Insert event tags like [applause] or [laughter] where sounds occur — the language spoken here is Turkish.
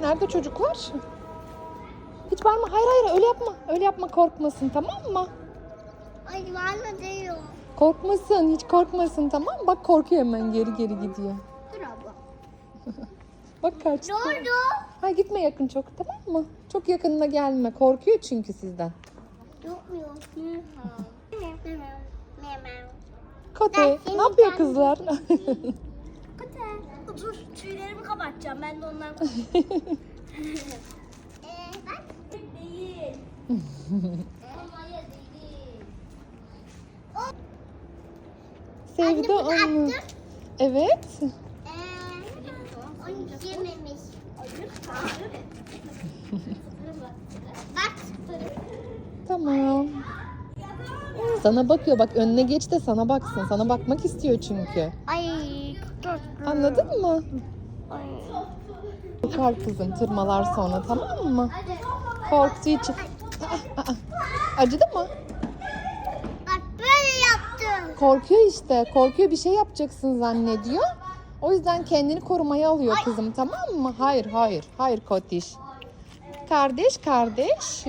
Nerede çocuklar? Hiç bağırma. Hayır hayır öyle yapma. Öyle yapma korkmasın tamam mı? Ay bana diyor. Korkmasın hiç korkmasın tamam? Bak korkuyor hemen geri geri gidiyor. Dur abla. [laughs] Bak kaçtı. Ne oldu? Ha gitme yakın çok tamam mı? Çok yakınına gelme. Korkuyor çünkü sizden. Durmuyor. [laughs] Kote Ben seni ne yapıyor kızlar? [laughs] Kapatacağım ben de ondan. [laughs] Ee, bak. Değil. Olmaya değil. Sevdi Anne, bunu onu. Evet. Ee, onu yememiş. Bak. Tamam. Sana bakıyor bak önüne geç de sana baksın. Sana bakmak istiyor çünkü. Ay. Anladın mı? Korkar kızım tırmalar sonra tamam mı? Korktuğu için. Aa, aa. Acıdı mı? Bak böyle yaptım. Korkuyor işte. Korkuyor bir şey yapacaksın zannediyor. O yüzden kendini korumaya alıyor kızım tamam mı? Hayır hayır. Hayır Kotiş. Kardeş kardeş.